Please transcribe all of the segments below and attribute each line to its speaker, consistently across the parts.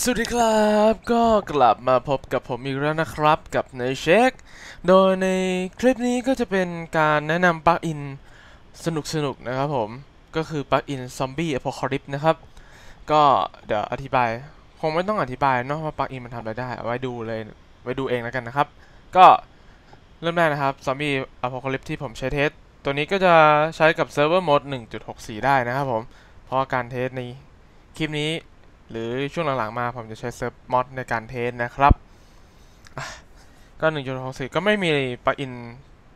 Speaker 1: สวัสดีครับก็กลับมาพบกับผมอีกแล้วนะครับกับในเช็ค โดยในคลิปนี้ก็จะเป็นการแนะนำปลั๊กอินสนุกๆน,นะครับผม ก็คือปลั๊กอิน Zombie Apocalypse นะครับ ก็เดี๋ยวอธิบาย คงไม่ต้องอธิบายเนอะว่าปลั๊กอินมันทำอะไรได้เอาไว้ดูเลย ไว้ดูเองแล้วกันนะครับ ก็เริ่มแรกนะครับ Zombie Apocalypse ที่ผมใช้เทส ตัวนี้ก็จะใช้กับเซิร์ฟเวอร์โหมด1.64 ได้นะครับผม เพราะการเทสในคลิปนี้ หรือช่วงหลังๆมาผมจะใช้เซิร์ฟมอดในการเทสนะครับอะก็1.64ก็ไม่มีปลั๊กอิน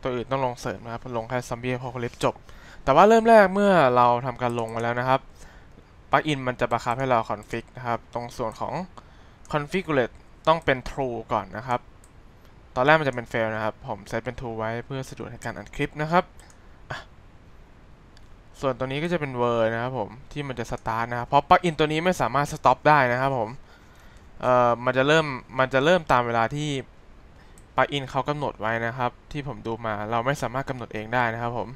Speaker 1: ตัวอื่นต้องลงเสริมนะครับลงแค่ Zombie Apocalypse จบ แต่ว่าเริ่มแรกเมื่อเราทำการลงมาแล้วนะครับปลั๊กอินมันจะบังคับให้เราคอนฟิกนะครับ ตรงส่วนของ configurate ต้องเป็น true ก่อนนะครับ ตอนแรกมันจะเป็น fail นะครับ ผมเซตเป็น true ไว้เพื่อสะดวกในการอัดคลิปนะครับ ส่วนตัวนี้ก็จะเป็นเวอร์นะครับผมที่มันจะสตาร์ทนะครับเพราะปลั๊กอินตัวนี้ไม่สามารถสต็อปได้นะครับผมเอ่อมันจะเริ่มมันจะเริ่มตามเวลาที่ปลั๊กอินเขากำหนดไว้นะครับ ที่ผมดูมาเราไม่สามารถกำหนดเองได้นะครับผม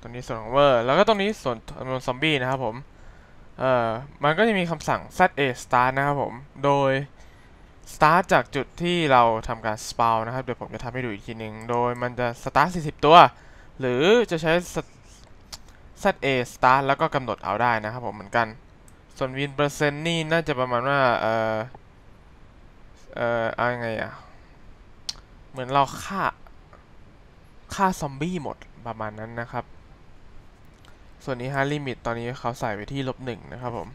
Speaker 1: ตัวนี้ส่วนของเวอร์แล้วก็ตรงนี้ส่วนจำนวนซอมบี้นะครับผมเอ่อมันก็จะมีคำสั่ง za start นะครับผม โดย start จากจุดที่เราทำการ spawn นะครับ เดี๋ยวผมจะทำให้ดูอีกทีหนึ่ง โดยมันจะ start 40 ตัว หรือจะใช้ ZA start แล้วก็กำหนดเอาได้นะครับผมเหมือนกัน ส่วนวินเปอร์เซ็นนี่น่าจะประมาณว่า เออเออเอาไงอะเหมือนเราฆ่า ฆ่าซอมบี้หมดประมาณนั้นนะครับ ส่วนนี้ฮาร์ลิมิตตอนนี้เขาใส่ไว้ที่ลบหนึ่งนะครับผม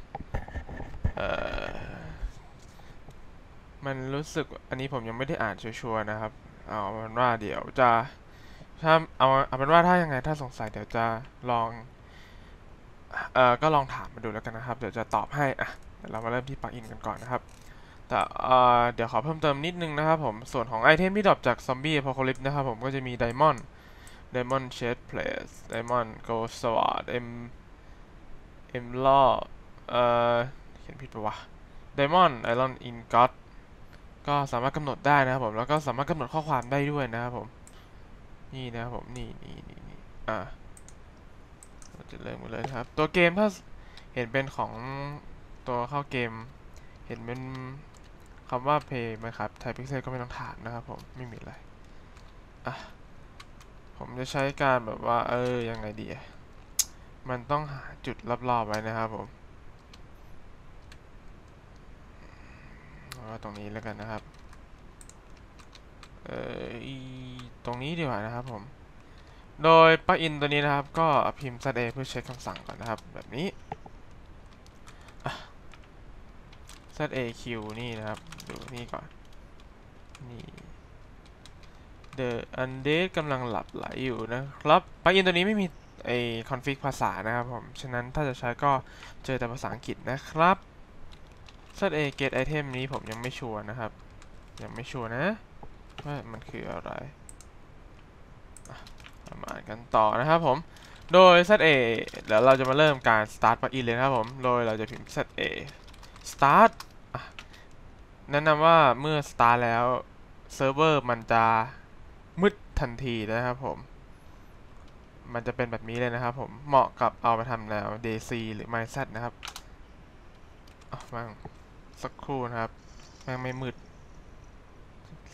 Speaker 1: เออมันรู้สึกอันนี้ผมยังไม่ได้อ่านชัวร์ๆนะครับ เอาเป็นว่าเดี๋ยวจะถ้าเอาเอาเป็นว่าถ้ายังไงถ้าสงสัยเดี๋ยวจะลอง เอ่อก็ลองถามมาดูแล้วกันนะครับ เดี๋ยวจะตอบให้อะเดี๋ยวเรามาเริ่มที่ปลั๊กอินกันก่อนนะครับ แต่เอ่อเดี๋ยวขอเพิ่มเติมนิดนึงนะครับผม ส่วนของไอเทมที่ดรอปจากซอมบี้พ o คลิปนะครับผมก็จะมีไดมอนด์ไดมอนด์เชดเพลสไดมอนด์โกลสวอตเอ็มเอ็มล่อเอ่อเขียนผิดปะวะไดมอนด์ไอรอนอินก็ตก็สามารถกำหนดได้นะครับผม แล้วก็สามารถกำหนดข้อความได้ด้วยนะครับผม นี่นะครับผม นี่นี่นี่นี่อ่า จะเริ่มกันเลยครับ ตัวเกมถ้าเห็นเป็นของตัวเข้าเกม เห็นเป็นคำว่า play ไหมครับไทยพิกเซลก็ไม่ต้องถามนะครับผม ไม่มีอะไร อะ ผมจะใช้การแบบว่า เออ ยังไงดีมันต้องหาจุดรอบๆไว้นะครับผมว่าตรงนี้แล้วกันนะครับ เออตรงนี้ดีกว่านะครับผม โดยปลั๊กอินตัวนี้นะครับ ก็พิมพ์ za เพื่อเช็คคำสั่งก่อนนะครับ แบบนี้อะ zaq นี่นะครับ ดูนี่ก่อน นี่ the undead กำลังหลับไหลอยู่นะครับปลั๊กอินตัวนี้ไม่มีไอคอนฟิกภาษานะครับผม ฉะนั้นถ้าจะใช้ก็เจอแต่ภาษาอังกฤษนะครับ za get item นี้ผมยังไม่ชัวร์นะครับ ยังไม่ชัวร์นะว่ามันคืออะไร มากันต่อนะครับผม โดย ZA เดี๋ยวเราจะมาเริ่มการ start plugin เลยนะครับผม โดยเราจะพิมพ์ ZA start อะแนะนำว่าเมื่อ start แล้วเซิร์ฟเวอร์มันจะมืดทันทีนะครับผม มันจะเป็นแบบนี้เลยนะครับผม เหมาะกับเอาไปทำแนว DC หรือ MyZ นะครับอะมั่งสักครู่นะครับ แม่งไม่มืด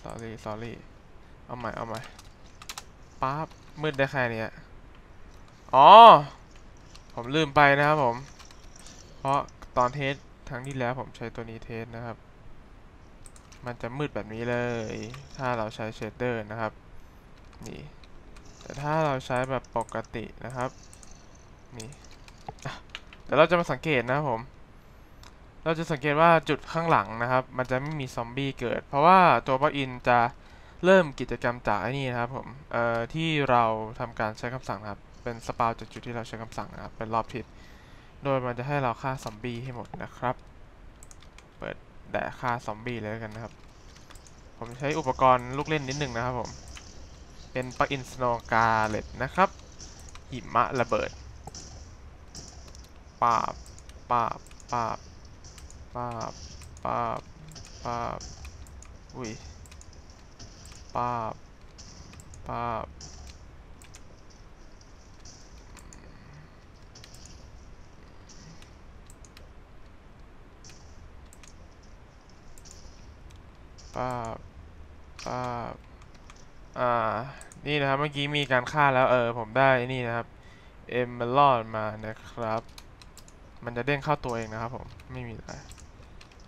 Speaker 1: sorry sorry เอาใหม่ เอาใหม่ปั๊บ มืดได้แค่เนี้ยอ๋อ ผมลืมไปนะครับผม เพราะตอนเทสครั้งที่แล้วผมใช้ตัวนี้เทสนะครับ มันจะมืดแบบนี้เลย ถ้าเราใช้เชดเดอร์นะครับ นี่ แต่ถ้าเราใช้แบบปกตินะครับ นี่อ่เดี๋ยวเราจะมาสังเกตนะครับผม เราจะสังเกตว่าจุดข้างหลังนะครับ มันจะไม่มีซอมบี้เกิด เพราะว่าตัวปลั๊กอินจะ เริ่มกิจกรรมจากไอ้นี่นะครับผม เอ่อ ที่เราทำการใช้คำสั่งครับ เป็นสปาวจากจุดที่เราใช้คำสั่งนะครับ เป็นรอบทิศ โดยมันจะให้เราฆ่าซอมบี้ให้หมดนะครับ เปิดแดะฆ่าซอมบี้เลยกันนะครับ ผมใช้อุปกรณ์ลูกเล่นนิดนึงนะครับผม เป็นปลั๊กอินสโนกาเลตนะครับ หิมะระเบิดปาบปาบปาบปาบปาบปาบอุ้ย ปาบปาบป้าบป้าบอ่า นี่นะครับ เมื่อกี้มีการฆ่าแล้ว เออ ผมได้นี่นะครับ เอ็มลอดมานะครับ มันจะเด้งเข้าตัวเองนะครับผม ไม่มีอะไร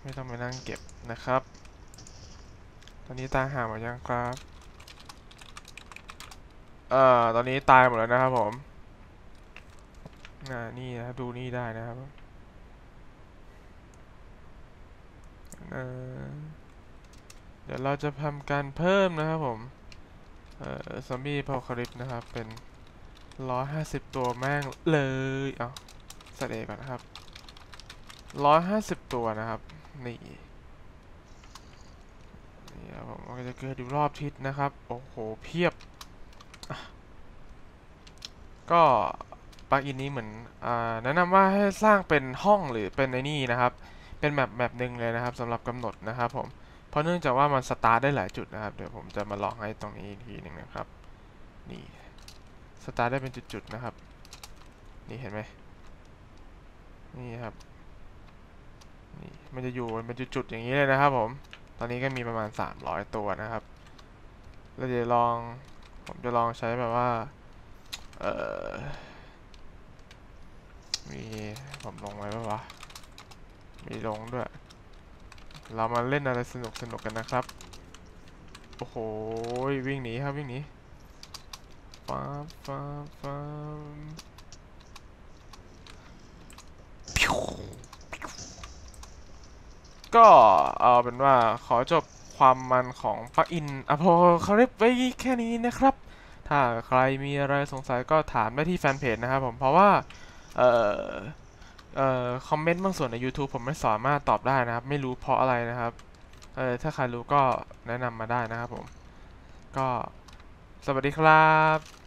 Speaker 1: ไม่ต้องไปนั่งเก็บนะครับ ตอนนี้ตายห่าหมดยังครับ เอ่อ ตอนนี้ตายหมดแล้วนะครับผมอ่านี่นะครับดูนี่ได้นะครับ เออเดี๋ยวเราจะทำการเพิ่มนะครับผม เอ่อซอมบี้พอคาริปนะครับ เป็นร้อยห้าสิบตัวแม่งเลย เอาสเตย์ก่อนนะครับร้อยห้าสิบตัวนะครับ นี่ นี่ครับผมก็จะเกิดอยู่รอบทิศนะครับ โอ้โห เพียบ ก็ปลั๊กอินนี้เหมือนอแนะนำว่าให้สร้างเป็นห้องหรือเป็นในนี่นะครับ เป็นแมปแมปหนึ่งเลยนะครับสำหรับกำหนดนะครับผม เพราะเนื่องจากว่ามันสตาร์ทได้หลายจุดนะครับ เดี๋ยวผมจะมาลองให้ตรงนี้อีกทีหนึ่งนะครับ นี่สตาร์ทได้เป็นจุดๆนะครับ นี่เห็นไหมนี่ครับ นี่มันจะอยู่เป็นจุดๆอย่างนี้เลยนะครับผม ตอนนี้ก็มีประมาณ 300 ตัวนะครับเดี๋ยวลอง ผมจะลองใช้แบบว่า เออมีผมลงไว้ปะวะ มีลงด้วย เรามาเล่นอะไรสนุกสนุกกันนะครับ โอ้โห วิ่งหนีครับวิ่งหนีฟ้าฟ้าฟ้าพิว ก็เอาเป็นว่าขอจบความมันของปลั๊กอินอโพคาริปไว้แค่นี้นะครับ ถ้าใครมีอะไรสงสัยก็ถามได้ที่แฟนเพจนะครับผมเพราะว่า เอ่อเอ่อคอมเมนต์บางส่วนใน YouTube ผมไม่สามารถตอบได้นะครับ ไม่รู้เพราะอะไรนะครับ เออถ้าใครรู้ก็แนะนำมาได้นะครับผม ก็สวัสดีครับ